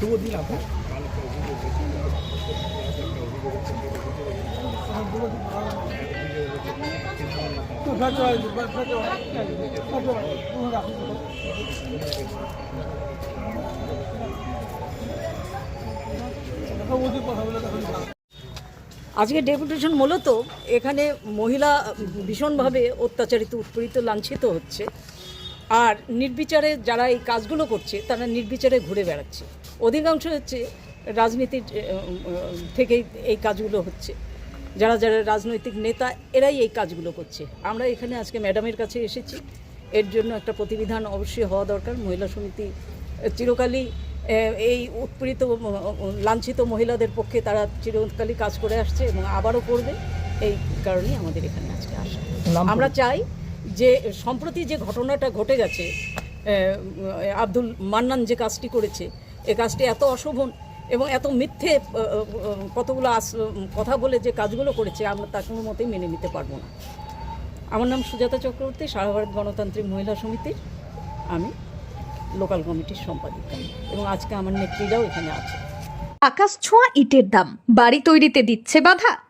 আপনার আজকে ডেপুটেশন মূলত এখানে মহিলা ভীষণভাবে অত্যাচারিত উৎপীড়িত লাঞ্ছিত হচ্ছে। আর নির্বিচারে যারা এই কাজগুলো করছে তারা নির্বিচারে ঘুরে বেড়াচ্ছে। অধিকাংশ হচ্ছে রাজনীতির থেকেই এই কাজগুলো হচ্ছে। যারা যারা রাজনৈতিক নেতা এরাই এই কাজগুলো করছে। আমরা এখানে আজকে ম্যাডামের কাছে এসেছি। এর জন্য একটা প্রতিবিধান অবশ্যই হওয়া দরকার। মহিলা সমিতি চিরকালই এই উৎপীড়িত লাঞ্ছিত মহিলাদের পক্ষে তারা চিরকালই কাজ করে আসছে এবং আবারও করবে। এই কারণেই আমাদের এখানে আজকে আসা। আমরা চাই যে, সম্প্রতি যে ঘটনাটা ঘটে গেছে আব্দুল মান্নান যে কাজটি করেছে, এ কাজটি এত অশোভন এবং এত মিথ্যে কতগুলো আস- কথা বলে যে কাজগুলো করেছে, আমরা তা কোনো মতেই মেনে নিতে পারব না। আমার নাম সুজাতা চক্রবর্তী সারা ভারত গণতান্ত্রিক মহিলা সমিতির, আমি লোকাল কমিটির সম্পাদিকা। এবং আজকে আমার নেত্রীরাও এখানে আছে। আকাশ ছোঁয়া ইটের দাম, বাড়ি তৈরিতে দিচ্ছে বাধা।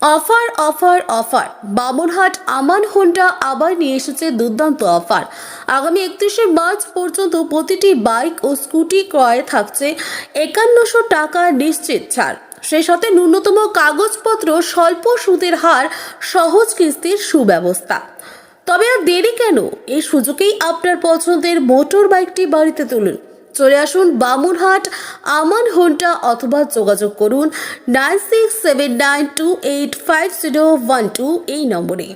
Offer offer offer. Bamanhat Aman Honda আবার নিয়ে এসেছে দুর্দান্ত অফার। আগামী একত্রিশে মার্চ পর্যন্ত প্রতিটি বাইক ও স্কুটি ক্রয়ে থাকছে একান্নশো টাকা নিশ্চিত ছাড়। সেই সাথে ন্যূনতম কাগজপত্র স্বল্প সুদের হার, সহজ কিস্তির সুব্যবস্থা। তবে আর দেরি কেন? এই সুযোগেই আপনার পছন্দের মোটর বাইকটি বাড়িতে তুলুন। চলে আসুন বামুনহাট, আমান হোনটা অথবা যোগাযোগ করুন nine six seven nine two eight five zero one two এই নম্বরে।